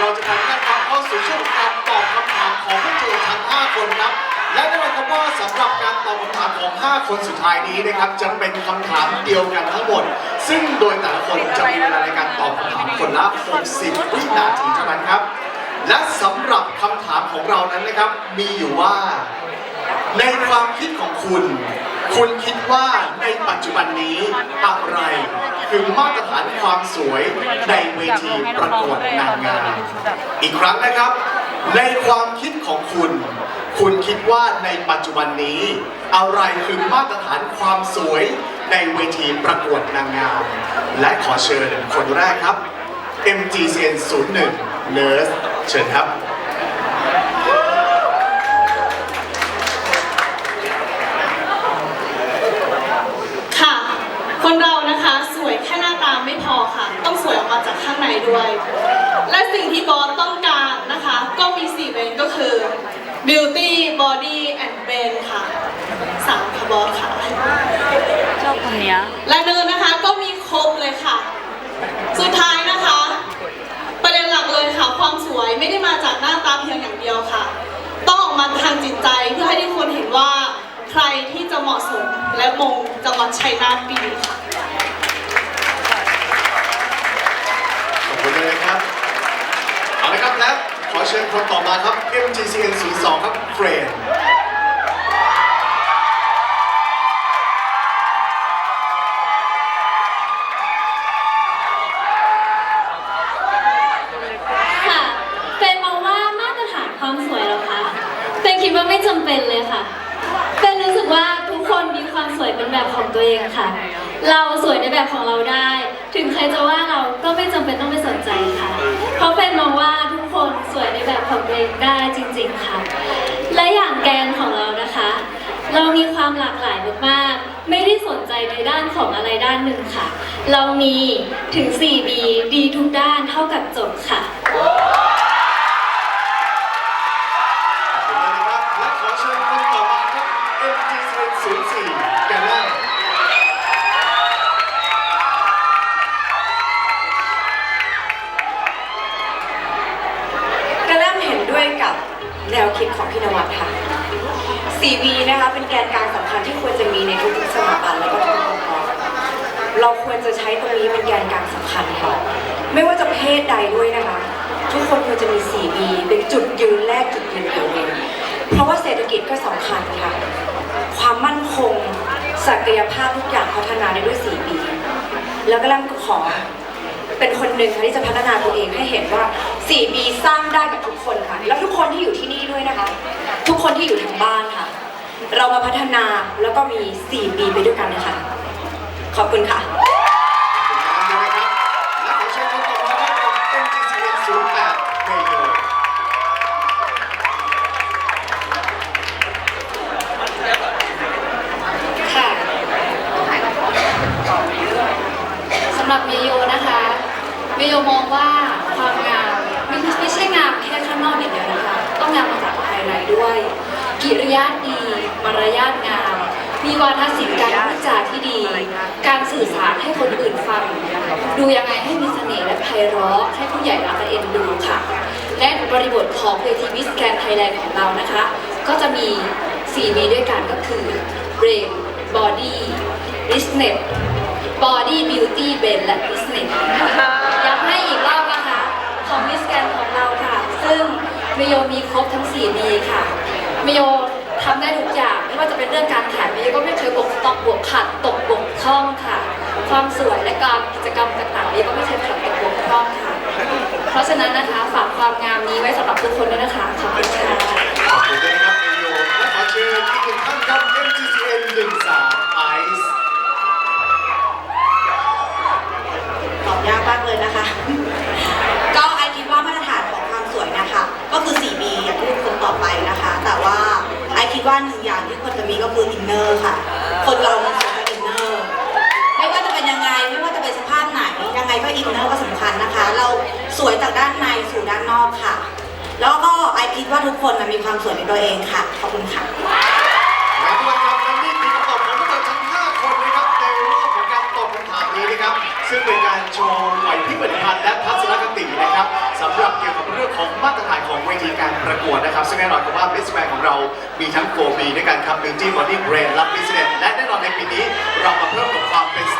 เราจะทำการฟังเข้าสู่ช่วงการตอบคำถามของผู้เจอทั้ง 5 คนครับ และแน่นอนครับว่าสำหรับการตอบคำถามของ 5 คนสุดท้ายนี้นะครับ จะเป็นคำถามเดียวกันทั้งหมด ซึ่งโดยแต่ละคนจะมีเวลาในการตอบคำถามคนละ 60 วินาทีเท่านั้นครับ และสำหรับคำถามของเรานั้นนะครับ มีอยู่ว่า ในความคิดของคุณ คุณคิดว่าในปัจจุบันนี้อะไร คือมาตรฐานความสวยในเวทีประกวดนางงามอีกครั้งนะครับ ในความคิดของคุณ คุณคิดว่าในปัจจุบันนี้ อะไรคือมาตรฐานความสวยในเวทีประกวดนางงาม และขอเชิญคนแรกครับ MGCN 01 Nurse เชิญครับ ค่ะ คนเรานะคะสวยแค่หน้าตาไม่พอค่ะ ต้องสวยออกมาจากข้างในด้วย และสิ่งที่บอสต้องการนะคะ ก็มี4เบนก็คือ beauty body and brain ค่ะสามค่ะบอสค่ะ ชอบคนเนี้ยและเนินนะคะก็มีครบเลยค่ะ สุดท้ายนะคะ ประเด็นหลักเลยค่ะ ความสวยไม่ได้มาจากหน้าตาเพียงอย่างเดียวค่ะ ต้องออกมาทางจิตใจเพื่อให้ทุกคนเห็นว่า ใครที่จะเหมาะสมและมงจังหวัดชัยนาทปีนี้ค่ะ ขอบคุณเลยครับ เอาละครับและ ขอเชิญคนต่อมาครับ MGCN 02ครับเฟรนค่ะเป็นมองว่ามาตรฐานความสวยเหรอคะเป็นคิดว่าไม่จำเป็นเลยค่ะเป็นรู้สึกว่าทุกคนมีความสวยเป็นแบบของตัวเองค่ะ เราสวยในแบบของเราได้ ถึงใครจะว่าเราก็ไม่จำเป็นต้องไปสนใจค่ะ เพราะเป็นมองว่าทุกคนสวยในแบบของตัวเองได้จริง ๆค่ะ และอย่างแกนของเรานะคะ เรามีความหลากหลายมากๆ ไม่ได้สนใจในด้านของอะไรด้านหนึ่งค่ะ เรามีถึง 4B ดีทุกด้านเท่ากับจบค่ะ คิดของพี่นวัดค่ะ 4B นะคะเป็นแกนกลางสำคัญที่ควรจะมีในทุกๆสถาบันและก็ทุกองค์กรเราควรจะใช้ตรงนี้เป็นแกนกลางสำคัญค่ะ ไม่ว่าจะเพศใดด้วยนะคะ ทุกคนควรจะมี 4B เป็นจุดยืนแรกจุดยืนเดียวเองเพราะว่าเศรษฐกิจก็สำคัญค่ะ ความมั่นคงศักยภาพทุกอย่างพัฒนาได้ด้วย 4B แล้วก็เริ่มขอเป็นคนหนึ่งค่ะที่จะพัฒนาตัวเองให้เห็นว่า 4B สร้างได้กับทุกคนค่ะแล้ว คนที่อยู่ที่นี่ด้วยนะคะ ทุกคนที่อยู่ทางบ้านค่ะ เรามาพัฒนาแล้วก็มี 4B ไปด้วยกันนะคะ ขอบคุณค่ะขอบคุณมากเลยนะครับและขอเชิญคนต่อมาครับ MGCN 08เมโยค่ะสำหรับเมโยนะคะ เมโยมองว่า กิริยาดี มารยาทงาม มีวาทศิลป์การพูดจาที่ดี การสื่อสารให้คนอื่นฟัง ดูยังไงให้มีเสน่ห์และไพเราะให้ผู้ใหญ่รักและเอ็นดูค่ะ และบริบทของเวทีมิสแกรนไทยแลนด์ของเรานะคะ ก็จะมี4มีด้วยกันก็คือ brain body business body beauty brain และ business ย้ำให้อีกรอบนะคะ ของมิสแกรนของเราค่ะ ซึ่งเมโยมีครบทั้ง4มีค่ะ มโยทำได้ทุกอย่าง ไม่ว่าจะเป็นเรื่องการขายเมโยก็ไม่เคยบกตอกบวกขัดตกบกพร่องค่ะ ความสวยและการกิจกรรมต่างๆเมโยก็ไม่เคยขัดตกบกพร่องค่ะ เพราะฉะนั้นนะคะฝากความงามนี้ไว้สำหรับทุกคนด้วยนะคะขอบคุณค่ะขอบคุณด้วยนะครับเมโยและขอเชิญอีกหนึ่งท่านครับ MGCN 13 Ice ตอบยากมากเลยนะคะ ก็ไอคิดว่ามาตรฐานของความสวยนะคะ ก็คือ 4B อย่างที่คุณตอบไปนะคะ แต่ว่าไอคิด ว่าหนึ่งอย่างที่ควรจะมีก็คืออินเนอร์ค่ะ คนเรามันสวยจากอินเนอร์ไม่ว่าจะเป็นยังไงไม่ว่าจะเป็นสภาพไหนยังไงก็อินเนอร์ก็สำคัญนะคะ เราสวยจากด้านในสู่ด้านนอกค่ะ แล้วก็ไอคิดว่าทุกคนน่ะมีความสวยในตัวเองค่ะขอบคุณค่ะและทุกท่านครับและนี่คือคำตอบของพวกเราทั้ง5คนนะครับในรอบของการตอบคำถามนี้นะครับ ซึ่งเป็นการโชว์ไหวพริบปฏิภาณและทัศนคตินะครับสำหรับเกี่ยวกับเรื่อง เวทีการประกวดนะครับ ซึ่งแน่นอนครับว่า Miss Grand ของเรา มีทั้ง 4B ด้วยกันครับ Beauty Body Brain และ Business และแน่นอนในปีนี้เรามาเพิ่มกับความเป็นส